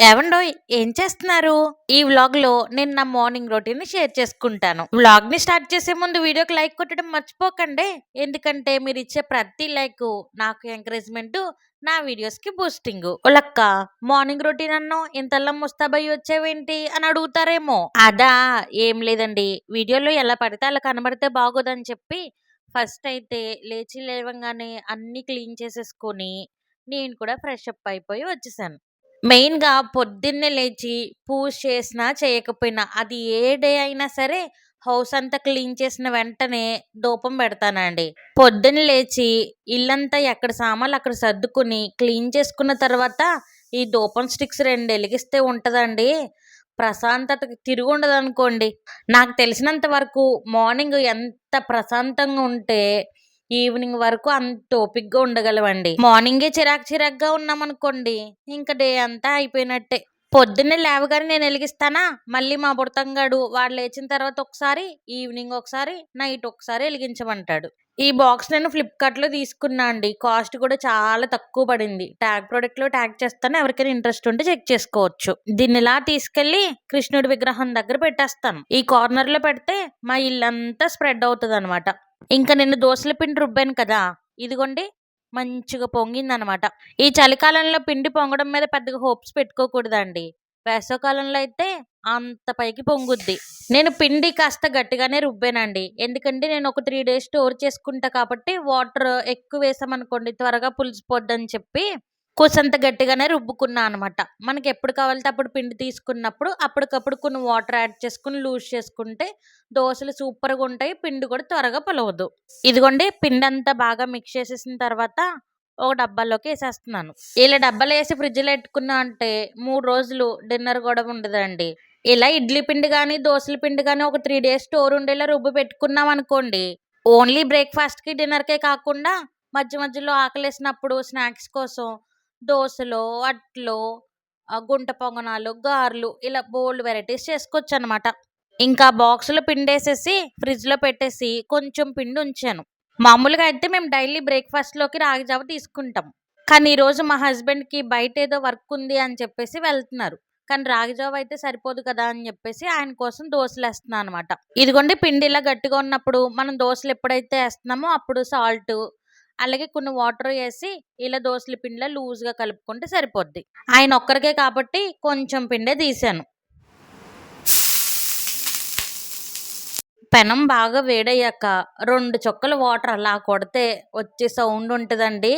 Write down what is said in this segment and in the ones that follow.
ఏవండో ఏం చేస్తున్నారు? ఈ వ్లాగ్లో నేను నా మార్నింగ్ రొటీన్ షేర్ చేసుకుంటాను. వ్లాగ్ని స్టార్ట్ చేసే ముందు వీడియోకి లైక్ కొట్టడం మర్చిపోకండి. ఎందుకంటే మీరు ఇచ్చే ప్రతి లైక్ నాకు ఎంకరేజ్మెంట్ నా వీడియోస్కి బూస్టింగ్. ఒలక్క మార్నింగ్ రొటీన్ అన్నో ఇంతల్లా ముస్తాబయ్యి వచ్చావేంటి? అని అడుగుతారేమో. అదా ఏం లేదండి. వీడియోలో ఎలా పడితే అలా కనబడితే బాగోదని చెప్పి ఫస్ట్ అయితే లేచి లేవంగానే అన్ని క్లీన్ చేసేసుకొని నేను కూడా ఫ్రెష్ అప్ అయిపోయి వచ్చేసాను. మెయిన్‌గా పొద్దున్నే లేచి పూజ చేసినా, చేయకపోయినా అది ఏ డే అయినా సరే హౌస్ అంతా క్లీన్ చేసిన వెంటనే ధూపం పెడతానండి. పొద్దున్న లేచి ఇల్లంతా ఎక్కడ సామాన్లు అక్కడ సర్దుకుని క్లీన్ చేసుకున్న తర్వాత ఈ ధూపం స్టిక్స్ 2 ఎలిగిస్తే ఉంటదండి. ప్రశాంతతకి తిరుగుండదనుకోండి. నాకు తెలిసినంత వరకు మార్నింగ్ ఎంత ప్రశాంతంగా ఉంటే ఈవినింగ్ వరకు అంత ఓపిక్గా ఉండగలవండి మార్నింగే చిరాకు చిరాకుగా ఉన్నామనుకోండి ఇంకా డే అంతా అయిపోయినట్టే. పొద్దున్నే లేవగానే నేను వెలిగిస్తానా మళ్ళీ మా బుడతంగాడు వాడు లేచిన తర్వాత ఒకసారి, ఈవినింగ్ ఒకసారి, నైట్ ఒకసారి వెలిగించమంటాడు ఈ బాక్స్ నేను ఫ్లిప్‌కార్ట్‌లో తీసుకున్నా అండి. కాస్ట్ కూడా చాలా తక్కువ పడింది. ట్యాగ్ ప్రోడక్ట్లో ట్యాగ్ చేస్తాను. ఎవరికైనా ఇంట్రెస్ట్ ఉంటే చెక్ చేసుకోవచ్చు. దీన్నిలా తీసుకెళ్ళి కృష్ణుడి విగ్రహం దగ్గర పెట్టేస్తాను. ఈ కార్నర్‌లో పెడితే మా ఇల్లంతా స్ప్రెడ్ అవుతదనమాట. ఇంక నిన్ను దోశల పిండి రుబ్బాను కదా! ఇదిగోండి మంచిగా పొంగిందనమాట. ఈ చలికాలంలో పిండి పొంగడం మీద పెద్దగా హోప్స్ పెట్టుకోకూడదండి. వేసవికాలంలో అయితే అంత పైకి పొంగుద్ది. నేను పిండి కాస్త గట్టిగానే రుబ్బానండి. ఎందుకంటే నేను ఒక త్రీ డేస్ స్టోర్ చేసుకుంటా కాబట్టి వాటర్ ఎక్కువ వేసామనుకోండి త్వరగా పులిసిపోద్దని చెప్పి కూసంత గట్టిగానే రుబ్బుకున్నా అనమాట. మనకి ఎప్పుడు కావాలంటే అప్పుడు పిండి తీసుకున్నప్పుడు అప్పటికప్పుడు కొన్ని వాటర్ యాడ్ చేసుకొని లూజ్ చేసుకుంటే దోశలు సూపర్‌గా ఉంటాయి. పిండి కూడా త్వరగా పలవదు ఇదిగోండి పిండి అంతా బాగా మిక్స్ చేసేసిన తర్వాత ఒక డబ్బాలోకి వేసేస్తున్నాను ఇలా డబ్బాలు వేసి ఫ్రిడ్జ్‌లో పెట్టుకున్నా అంటే మూడు రోజులు డిన్నర్ కూడా ఉండదండి. ఇలా ఇడ్లీ పిండి కానీ దోసల పిండి కానీ ఒక త్రీ డేస్ స్టోర్ ఉండేలా రుబ్బి పెట్టుకున్నామనుకోండి ఓన్లీ బ్రేక్‌ఫాస్ట్‌కి, డిన్నర్‌కే కాకుండా మధ్య మధ్యలో ఆకలేసినప్పుడు స్నాక్స్ కోసం దోసలో, అట్లు, ఆహ్, గుంట పొంగనాలు, గారెలు ఇలా బోలెడు వెరైటీస్ చేసుకోవచ్చు అనమాట ఇంకా బాక్స్‌లో పిండేసేసి ఫ్రిడ్జ్‌లో పెట్టేసి కొంచెం పిండి ఉంచాను. మామూలుగా అయితే మేము డైలీ బ్రేక్‌ఫాస్ట్‌లోకి రాగి జావ తీసుకుంటాం. కానీ ఈరోజు మా హస్బెండ్‌కి బయట ఏదో వర్క్ ఉంది అని చెప్పేసి వెళ్తున్నారు. కానీ రాగి జావ అయితే సరిపోదు కదా! అని చెప్పేసి ఆయన కోసం దోసలేస్తున్నా అనమాట. ఇదిగోండి పిండి ఇలా గట్టిగా ఉన్నప్పుడు మనం దోసలు ఎప్పుడైతే ఏస్తున్నామో అప్పుడు సాల్టు, అలాగే కొన్ని వాటర్ వేసి ఇలా దోసల పిండిలో లూజ్‌గా కలుపుకుంటే సరిపోద్ది. ఆయన ఒక్కరికే కాబట్టి కొంచెం పిండే తీశాను. పెనం బాగా వేడయ్యాక రెండు చుక్కలు వాటర్ అలా కొడితే వచ్చే సౌండ్ ఉంటుందండి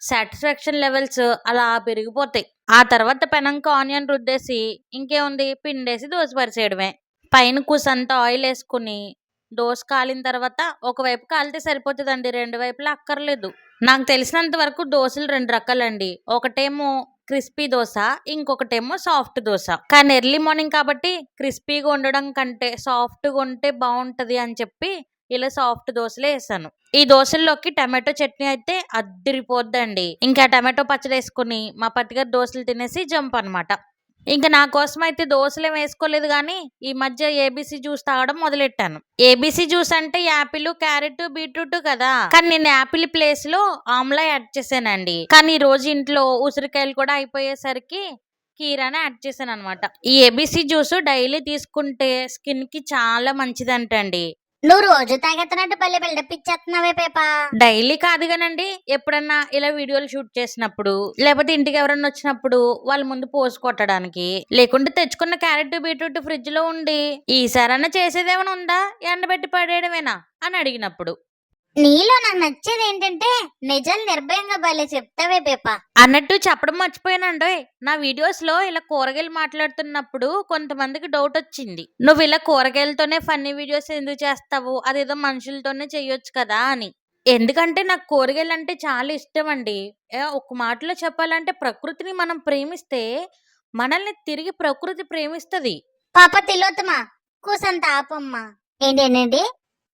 సాటిస్ఫాక్షన్ లెవెల్స్ అలా పెరిగిపోతాయి. ఆ తర్వాత పెనంకి ఆనియన్ రుద్దేసి ఇంకేముంది పిండేసి దోస పరిచేయడమే. పైన కూసంత ఆయిల్ వేసుకుని దోశ కాలిన తర్వాత ఒకవైపు కాలితే సరిపోతుందండి రెండు వైపులా అక్కర్లేదు. నాకు తెలిసినంత వరకు దోశలు రెండు రకాలండి. ఒకటేమో క్రిస్పీ దోశ ఇంకొకటేమో సాఫ్ట్ దోశ కానీ ఎర్లీ మార్నింగ్ కాబట్టి క్రిస్పీగా ఉండడం కంటే సాఫ్ట్‌గా ఉంటే బాగుంటుంది అని చెప్పి ఇలా సాఫ్ట్ దోశలే వేసాను ఈ దోశల్లోకి టమాటో చట్నీ అయితే అద్దరిపోద్దండి ఇంకా టమాటో పచ్చడి వేసుకుని మా పతిగారు దోశలు తినేసి జంప్ అనమాట. ఇంకా నా కోసం అయితే దోశలు వేసుకోలేదు కానీ ఈ మధ్య ఏబీసీ జ్యూస్ తాగడం మొదలెట్టాను. ఏబీసీ జ్యూస్ అంటే యాపిల్, క్యారెట్, బీట్రూట్ కదా! కానీ నేను యాపిల్ ప్లేస్‌లో ఆమ్లా యాడ్ చేశానండి. కానీ ఈ రోజు ఇంట్లో ఉసిరికాయలు కూడా అయిపోయేసరికి కీరాని యాడ్ చేశాననమాట. ఈ ఏబీసీ జ్యూస్ డైలీ తీసుకుంటే స్కిన్‌కి చాలా మంచిదంటండి. నువ్వు రోజు తాగెత్తనట్టు పల్లె బిల్డప్ ఇచ్చేస్తున్నావే పేపా డైలీ కాదు గానండి. ఎప్పుడన్నా ఇలా వీడియోలు షూట్ చేసినప్పుడు, లేకపోతే ఇంటికి ఎవరన్నా వచ్చినప్పుడు వాళ్ళ ముందు పోజ్ కొట్టడానికి, లేకుంటే తెచ్చుకున్న క్యారెట్, బీట్రూట్ ఫ్రిడ్జ్లో ఉండి ఈసారన్నా చేసేదేమైనా ఉందా? ఎండబెట్టి పడేయడమేనా? అని అడిగినప్పుడు. నీలో నాకు నచ్చేది ఏంటంటే నిజాలు నిర్భయంగా భలే చెప్తావే పేపా అన్నట్టు చెప్పడం మర్చిపోయానండోయ్. నా వీడియోస్‌లో ఇలా కూరగాయలు మాట్లాడుతున్నప్పుడు కొంతమందికి డౌటొచ్చింది. నువ్వు ఇలా కూరగాయలతోనే ఫన్నీ వీడియోస్ ఎందుకు చేస్తావు? అదేదో మనుషులతోనే చెయ్యొచ్చు కదా! అని. ఎందుకంటే నాకు కూరగాయలంటే చాలా ఇష్టమండి. ఆహ్, ఒక మాటలో చెప్పాలంటే ప్రకృతిని మనం ప్రేమిస్తే మనల్ని తిరిగి ప్రకృతి ప్రేమిస్తది. పాప తిలోత్తమా కూసంత ఆపమ్మా ఏంటేంటి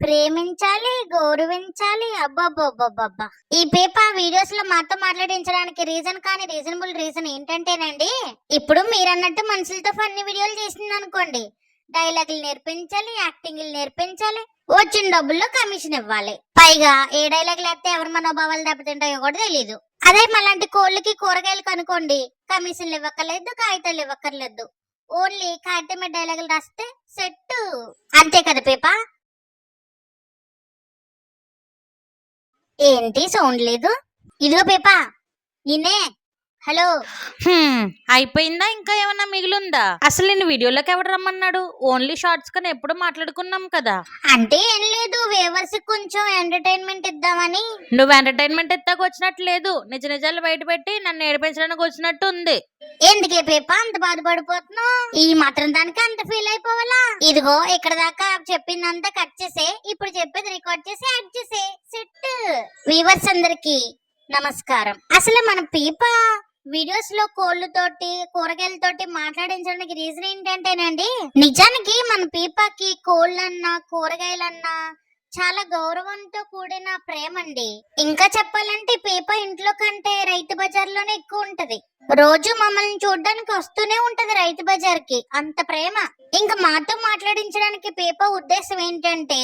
ప్రేమించాలి గౌరవించాలి. అబ్బబ్బబ్బబ్బబ్బా. ఈ పేప వీడియోస్లో మాతో మాట్లాడించడానికి రీజన్ కానీ రీజనబుల్ రీజన్ ఏంటంటేనండి ఇప్పుడు మీరన్నట్టు మనుషులతో ఫన్నీ వీడియోలు చేసింది అనుకోండి డైలాగులు నేర్పించాలి యాక్టింగ్లు నేర్పించాలి వచ్చిన డబ్బుల్లో కమిషన్ ఇవ్వాలి. పైగా ఏ డైలాగులు వేస్తే ఎవరి మనోభావాలు దెబ్బతింటాయో కూడా తెలియదు అదే మళ్ళంటి కోళ్ళకి కూరగాయలు కనుకోండి కమిషన్లు ఇవ్వక్కర్లేదు కాగితాలు ఇవ్వక్కర్లేదు. ఓన్లీ కాగితం డైలాగులు రాస్తే సెట్ అంతే కదా పేపా ఏంటి సౌండ్ లేదు? ఇదిగో పేపా. నిన్నే హలో. అయిపోయిందా ఇంకా ఏమన్నా మిగిలిందా? అసలు నేను వీడియోలోకి ఎవడు రమ్మన్నాడు? ఓన్లీ షార్ట్స్ కానీ ఎప్పుడు మాట్లాడుకున్నాం కదా. అంటే ఏం లేదు వేవర్స్ కొంచెం ఎంటర్టైన్మెంట్ ఇద్దామని. నువ్వు ఎంటర్టైన్మెంట్ ఎత్తాకు వచ్చినట్టు లేదు నిజ నిజాలు బయట పెట్టి నన్ను ఏడిపించడానికి వచ్చినట్టు ఉంది ఎందుకే పేప? అంత బాధపడిపోతున్నావు? ఈ మాత్రం దానికి అంత ఫీల్ అయిపోవాలా? ఇదిగో ఇక్కడ దాకా చెప్పిందంతా కట్ చేసే ఇప్పుడు చెప్పేది రికార్డ్ చేసి యాడ్ చేసే. సెట్ వీవర్స్ అందరికి నమస్కారం. అసలు మన పీప వీడియోస్లో కోళ్ళతోటి కూరగాయలతోటి మాట్లాడించడానికి రీజన్ ఏంటంటేనండి నిజానికి మన పీపకి కోళ్ళన్నా కూరగాయలన్నా చాలా గౌరవంతో కూడిన ప్రేమ అండి ఇంకా చెప్పాలంటే పీప ఇంట్లో కంటే రైతు బజార్లోనే ఎక్కువ ఉంటది రోజు మమ్మల్ని చూడడానికి వస్తూనే ఉంటది రైతు బజార్కి అంత ప్రేమ. ఇంకా మాతో మాట్లాడించడానికి పేప ఉద్దేశం ఏంటంటే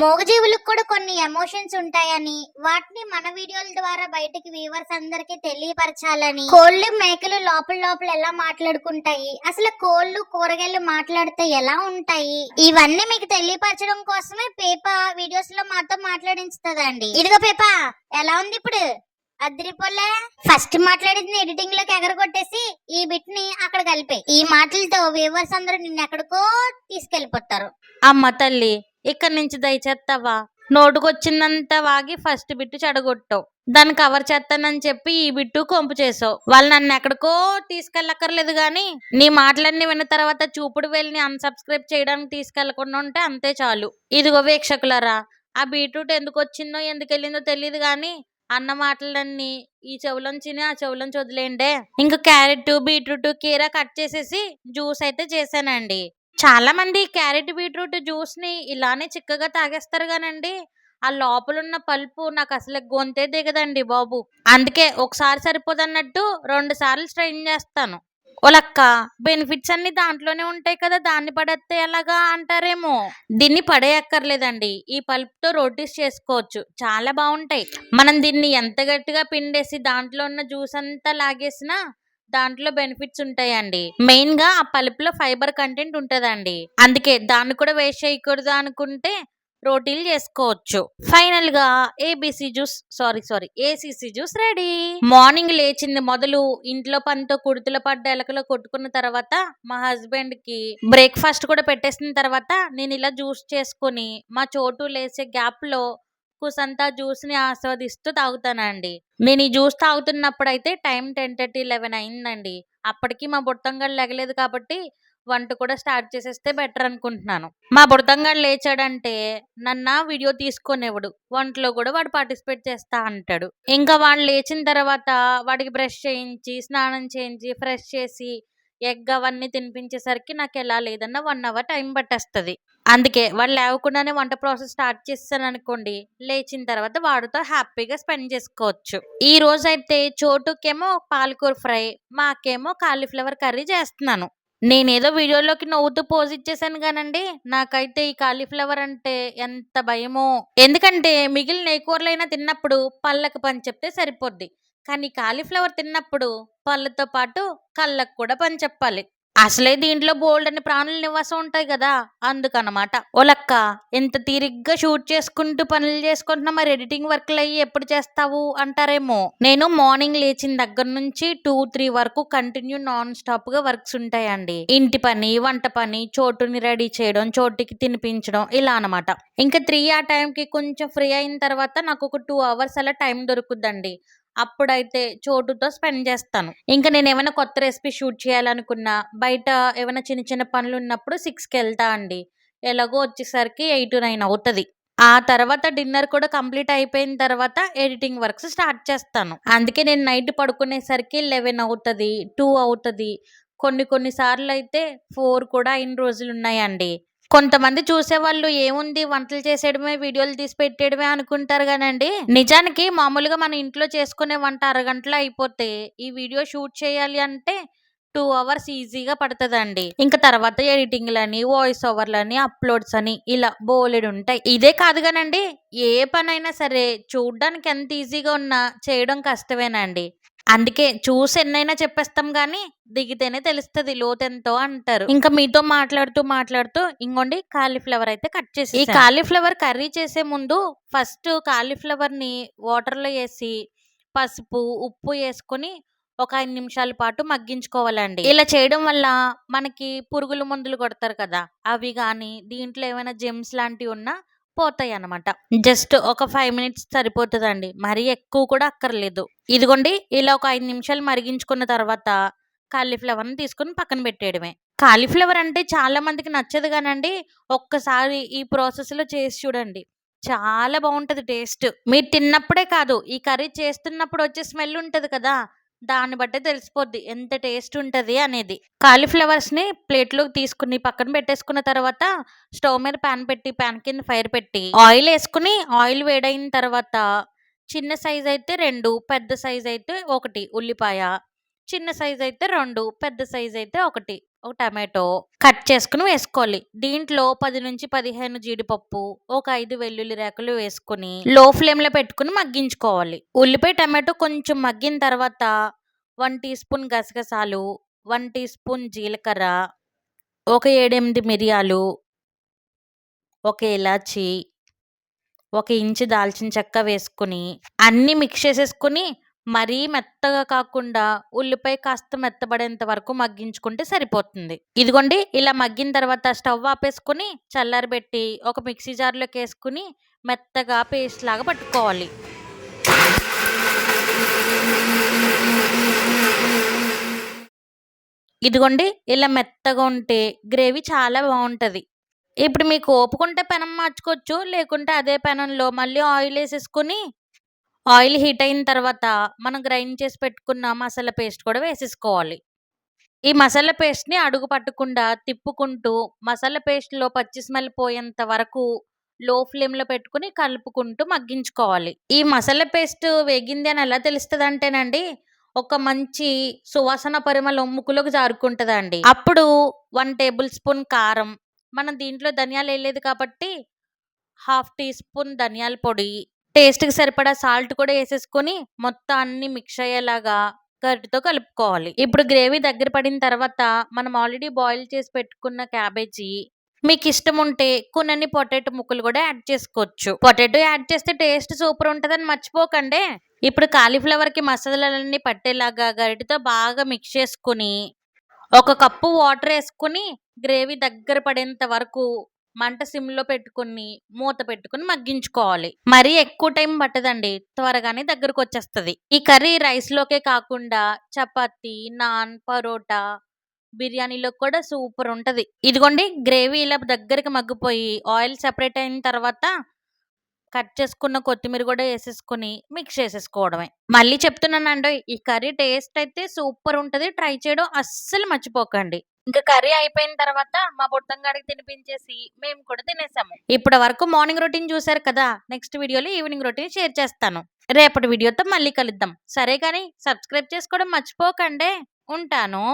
మూగజీవులకు కూడా కొన్ని ఎమోషన్స్ ఉంటాయని వాటిని మన వీడియోల ద్వారా బయటికి వ్యూవర్స్ అందరికి తెలియపరచాలని. కోళ్ళు మేకలు లోపల లోపల ఎలా మాట్లాడుకుంటాయి? అసలు కోళ్ళు కూరగాయలు మాట్లాడితే ఎలా ఉంటాయి? ఇవన్నీ మీకు తెలియపరచడం కోసమే పేప వీడియోస్లో మాతో మాట్లాడించుతుందండి. ఇదిగో పేప ఎలా ఉంది ఇప్పుడు? అద్దరిపోలే ఫస్ట్ మాట్లాడింది ఎడిటింగ్లోకి ఎగరగొట్టేసి ఈ బిట్ని అక్కడ కలిపే. ఈ మాటలతో వ్యూవర్స్ అందరూ నిన్ను ఎక్కడికో తీసుకెళ్ళిపోతారు అమ్మ తల్లి ఇక్కడ నుంచి దయచేస్తావా నోటుకొచ్చిందంత వాగి ఫస్ట్ బిట్టు చెడగొట్టావు. దాన్ని కవర్ చేస్తానని చెప్పి ఈ బిట్టు కొంపు చేసావు. వాళ్ళు నన్ను ఎక్కడికో తీసుకెళ్ళక్కర్లేదు గాని నీ మాటలన్నీ విన్న తర్వాత చూపుడు వెళ్ళి అన్సబ్స్క్రైబ్ చేయడానికి తీసుకెళ్ళకుండా ఉంటే అంతే చాలు. ఇదిగో వీక్షకులరా ఆ బీట్రూట్ ఎందుకు వచ్చిందో ఎందుకు వెళ్ళిందో తెలియదు కానీ అన్న మాటలన్నీ ఈ చెవులోంచి ఆ చెవులోంచి వదిలేయండే. ఇంకా క్యారెట్ బీట్రూట్ కీరా కట్ చేసేసి జ్యూస్ అయితే చేశానండి. చాలా మంది క్యారెట్ బీట్రూట్ జ్యూస్ని ఇలానే చిక్కగా తాగేస్తారు గానండి ఆ లోపల ఉన్న పల్పు నాకు అసలు గొంతే దిగదండి బాబు. అందుకే ఒకసారి సరిపోదన్నట్టు రెండు సార్లు స్ట్రైన్ చేస్తాను. ఓలక్క బెనిఫిట్స్ అన్ని దాంట్లోనే ఉంటాయి కదా దాన్ని పడేస్తే ఎలాగా అంటారేమో? దీన్ని పడేయక్కర్లేదండి. ఈ పల్ప్తో రోటీస్ చేసుకోవచ్చు. చాలా బాగుంటాయి. మనం దీన్ని ఎంత గట్టిగా పిండేసి దాంట్లో ఉన్న జ్యూస్ అంతా లాగేసినా దాంట్లో బెనిఫిట్స్ ఉంటాయండి. మెయిన్గా ఆ పలుపులో ఫైబర్ కంటెంట్ ఉంటదండి. అందుకే దాన్ని కూడా వేస్ట్ చేయకూడదు అనుకుంటే రోటీలు చేసుకోవచ్చు. ఫైనల్గా ABC juice sorry sorry ABC juice ready. Morning లేచింది మొదలు ఇంట్లో పనితో కుడుతుల పడ్డ ఎలకలో కొట్టుకున్న తర్వాత మా హస్బెండ్కి బ్రేక్ఫాస్ట్ కూడా పెట్టేసిన తర్వాత నేను ఇలా జ్యూస్ చేసుకుని మా చోటు లేచే గ్యాప్లో కుసంతా జ్యూస్ని ఆస్వాదిస్తూ తాగుతానండి. నేను ఈ జ్యూస్ తాగుతున్నప్పుడు అయితే టైం టెన్ థర్టీ లెవెన్ అయిందండి. అప్పటికి మా బుట్టంగా లెగలేదు కాబట్టి వంట కూడా స్టార్ట్ చేసేస్తే బెటర్ అనుకుంటున్నాను. మా బుడతంగాడు లేచాడంటే నన్న వీడియో తీసుకునేవాడు. వంటలో కూడా వాడు పార్టిసిపేట్ చేస్తా అంటాడు. ఇంకా వాడు లేచిన తర్వాత వాడికి బ్రష్ చేయించి స్నానం చేయించి ఫ్రెష్ చేసి ఎగ్ అవన్నీ తినిపించేసరికి నాకు ఎలా లేదన్నా వన్ అవర్ టైం పట్టేస్తుంది. అందుకే వాళ్ళు లేవకుండానే వంట ప్రాసెస్ స్టార్ట్ చేస్తాను అనుకోండి లేచిన తర్వాత వాడితో హ్యాపీగా స్పెండ్ చేసుకోవచ్చు. ఈ రోజు అయితే చోటుకేమో పాలకూర ఫ్రై మాకేమో కాలీఫ్లవర్ కర్రీ చేస్తున్నాను. నేనేదో వీడియోలోకి నవ్వుతూ పోజ్ ఇచ్చేసాను కానండి నాకైతే ఈ కాలీఫ్లవర్ అంటే ఎంత భయమో. ఎందుకంటే మిగిలిన ఏ కూరలైనా తిన్నప్పుడు పళ్ళకు పని చెప్తే సరిపోద్ది. కానీ కాలీఫ్లవర్ తిన్నప్పుడు పళ్ళతో పాటు కళ్ళకు కూడా పని చెప్పాలి. అసలే దీంట్లో బోల్డ్ అని ప్రాణుల నివాసం ఉంటాయి కదా అందుకనమాట. ఒలక్కా ఇంత తీరిగ్గా షూట్ చేసుకుంటూ పనులు చేసుకుంటున్నా మరి ఎడిటింగ్ వర్క్లు అయ్యి ఎప్పుడు చేస్తావు అంటారేమో. నేను మార్నింగ్ లేచిన దగ్గర నుంచి టూ త్రీ వరకు కంటిన్యూ నాన్ స్టాప్గా వర్క్స్ ఉంటాయండి. ఇంటి పని వంట పని చోటుని రెడీ చేయడం చోటుకి తినిపించడం ఇలా అనమాట. ఇంకా త్రీ ఆ టైంకి కొంచెం ఫ్రీ అయిన తర్వాత నాకు ఒక టూ అవర్స్ అలా టైం దొరుకుద్దండి. అప్పుడైతే చోటుతో స్పెండ్ చేస్తాను. ఇంకా నేను ఏమైనా కొత్త రెసిపీ షూట్ చేయాలనుకున్నా బయట ఏమైనా చిన్న చిన్న పనులు ఉన్నప్పుడు సిక్స్కి వెళ్తా అండి. ఎలాగో వచ్చేసరికి ఎయిట్ నైన్ అవుతుంది. ఆ తర్వాత డిన్నర్ కూడా కంప్లీట్ అయిపోయిన తర్వాత ఎడిటింగ్ వర్క్స్ స్టార్ట్ చేస్తాను. అందుకే నేను నైట్ పడుకునేసరికి లెవెన్ అవుతుంది టూ అవుతుంది. కొన్ని కొన్ని సార్లు అయితే ఫోర్ కూడా అయిన రోజులు ఉన్నాయండి. కొంతమంది చూసేవాళ్ళు ఏముంది వంటలు చేసేయడమే వీడియోలు తీసి పెట్టేయడమే అనుకుంటారు కానండి నిజానికి మామూలుగా మన ఇంట్లో చేసుకునే వంట అరగంటలో అయిపోతే ఈ వీడియో షూట్ చేయాలి అంటే టూ అవర్స్ ఈజీగా పడుతుందండి. ఇంకా తర్వాత ఎడిటింగ్లని వాయిస్ ఓవర్లని అప్లోడ్స్ అని ఇలా బోలెడు ఉంటాయి. ఇదే కాదు కానండి ఏ పనైనా సరే చూడడానికి ఎంత ఈజీగా ఉన్నా చేయడం కష్టమేనండి. అందుకే చూసి ఎన్నైనా చెప్పేస్తాం గానీ దిగితేనే తెలుస్తది లోతెంతో అంటారు. ఇంకా మీతో మాట్లాడుతూ మాట్లాడుతూ ఇంకోండి కాలీఫ్లవర్ అయితే కట్ చేసి ఈ కాలీఫ్లవర్ కర్రీ చేసే ముందు ఫస్ట్ కాలీఫ్లవర్ని వాటర్లో వేసి పసుపు ఉప్పు వేసుకొని ఒక ఐదు నిమిషాల పాటు మగ్గించుకోవాలండి. ఇలా చేయడం వల్ల మనకి పురుగుల మందులు కొడతారు కదా అవి గాని దీంట్లో ఏమైనా జెమ్స్ లాంటివి ఉన్నా పోతాయి అన్నమాట జస్ట్ ఒక ఫైవ్ మినిట్స్ సరిపోతుందండి. మరీ ఎక్కువ కూడా అక్కర్లేదు. ఇదిగోండి ఇలా ఒక ఐదు నిమిషాలు మరిగించుకున్న తర్వాత కాలీఫ్లవర్ని తీసుకుని పక్కన పెట్టేయడమే. కాలీఫ్లవర్ అంటే చాలా మందికి నచ్చదు కానండి ఒక్కసారి ఈ ప్రాసెస్లో చేసి చూడండి. చాలా బాగుంటుంది టేస్ట్. మీరు తిన్నప్పుడే కాదు ఈ కర్రీ చేస్తున్నప్పుడు వచ్చే స్మెల్ ఉంటుంది కదా దాన్ని బట్టే తెలిసిపోద్ది. ఎంత టేస్ట్ ఉంటుంది అనేది. కాలీఫ్లవర్స్ని ప్లేట్లోకి తీసుకుని పక్కన పెట్టేసుకున్న తర్వాత స్టవ్ మీద పాన్ పెట్టి పాన్ కింద ఫైర్ పెట్టి ఆయిల్ వేసుకుని ఆయిల్ వేడైన తర్వాత చిన్న సైజ్ అయితే రెండు పెద్ద సైజ్ అయితే ఒకటి ఉల్లిపాయ. చిన్న సైజ్ అయితే రెండు పెద్ద సైజ్ అయితే ఒకటి. ఒక టమాటో కట్ చేసుకుని వేసుకోవాలి. దీంట్లో పది నుంచి పదిహేను జీడిపప్పు ఒక ఐదు వెల్లుల్లి రేకలు వేసుకుని లో ఫ్లేమ్లో పెట్టుకుని మగ్గించుకోవాలి. ఉల్లిపాయ టమాటో కొంచెం మగ్గిన తర్వాత వన్ టీ స్పూన్ గసగసాలు వన్ టీ స్పూన్ జీలకర్ర ఒక ఏడెనిమిది మిరియాలు ఒక ఇలాచి ఒక ఇంచు దాల్చిన చెక్క వేసుకుని అన్ని మిక్స్ చేసేసుకుని మరీ మెత్తగా కాకుండా ఉల్లిపాయ కాస్త మెత్తబడేంత వరకు మగ్గించుకుంటే సరిపోతుంది. ఇదిగోండి ఇలా మగ్గిన తర్వాత స్టవ్ ఆపేసుకుని చల్లారబెట్టి ఒక మిక్సీ జార్లోకి వేసుకుని మెత్తగా పేస్ట్ లాగా పట్టుకోవాలి. ఇదిగోండి ఇలా మెత్తగా ఉంటే గ్రేవీ చాలా బాగుంటుంది. ఇప్పుడు మీకు ఓపుకుంటే పెనం మార్చుకోవచ్చు లేకుంటే అదే పెనంలో మళ్ళీ ఆయిల్ వేసేసుకుని ఆయిల్ హీట్ అయిన తర్వాత మనం గ్రైండ్ చేసి పెట్టుకున్న మసాలా పేస్ట్ కూడా వేసేసుకోవాలి. ఈ మసాలా పేస్ట్ని అడుగు పట్టకుండా తిప్పుకుంటూ మసాలా పేస్ట్లో పచ్చి స్మెల్ పోయేంత వరకు లో ఫ్లేమ్లో పెట్టుకుని కలుపుకుంటూ మగ్గించుకోవాలి. ఈ మసాలా పేస్ట్ వేగింది అని ఎలా తెలుస్తుంది అంటేనండి ఒక మంచి సువాసన పరిమళం ముక్కులోకి జారుకుంటుందండి. అప్పుడు వన్ టేబుల్ స్పూన్ కారం మనం దీంట్లో ధనియాలు వేయలేదు కాబట్టి హాఫ్ టీ స్పూన్ ధనియాల పొడి టేస్ట్కి సరిపడా సాల్ట్ కూడా వేసేసుకొని మొత్తం అన్ని మిక్స్ అయ్యేలాగా గరిటతో కలుపుకోవాలి. ఇప్పుడు గ్రేవీ దగ్గర పడిన తర్వాత మనం ఆల్రెడీ బాయిల్ చేసి పెట్టుకున్న క్యాబేజీ మీకు ఇష్టం ఉంటే కొన్ని పొటాటో ముక్కలు కూడా యాడ్ చేసుకోవచ్చు. పొటాటో యాడ్ చేస్తే టేస్ట్ సూపర్ ఉంటుందని మర్చిపోకండి. ఇప్పుడు కాలీఫ్లవర్కి మసాలాలన్నీ పట్టేలాగా గరిటతో బాగా మిక్స్ చేసుకుని ఒక కప్పు వాటర్ వేసుకుని గ్రేవీ దగ్గర పడేంత వరకు మంట సిమ్లో పెట్టుకుని మూత పెట్టుకుని మగ్గించుకోవాలి. మరీ ఎక్కువ టైం పట్టదండి త్వరగానే దగ్గరకు వచ్చేస్తుంది ఈ కర్రీ రైస్లోకే కాకుండా చపాతి నాన్ పరోటా బిర్యానీలో కూడా సూపర్ ఉంటుంది. ఇదిగోండి గ్రేవీ ఇలా దగ్గరికి మగ్గిపోయి ఆయిల్ సెపరేట్ అయిన తర్వాత కట్ చేసుకున్న కొత్తిమీర కూడా వేసేసుకుని మిక్స్ చేసేసుకోవడమే. మళ్ళీ చెప్తున్నానండి ఈ కర్రీ టేస్ట్ అయితే సూపర్ ఉంటుంది ట్రై చేయడం అస్సలు మర్చిపోకండి. ఇంకా కర్రీ అయిపోయిన తర్వాత మా బుట్టంగాడికి తినిపించేసి మేము కూడా తినేసాము. ఇప్పటి వరకు మార్నింగ్ రొటీన్ చూసారు కదా నెక్స్ట్ వీడియోలో ఈవినింగ్ రొటీన్ షేర్ చేస్తాను. రేపటి వీడియోతో మళ్ళీ కలుద్దాం. సరే కానీ సబ్స్క్రైబ్ చేసుకోవడం మర్చిపోకండి. ఉంటాను.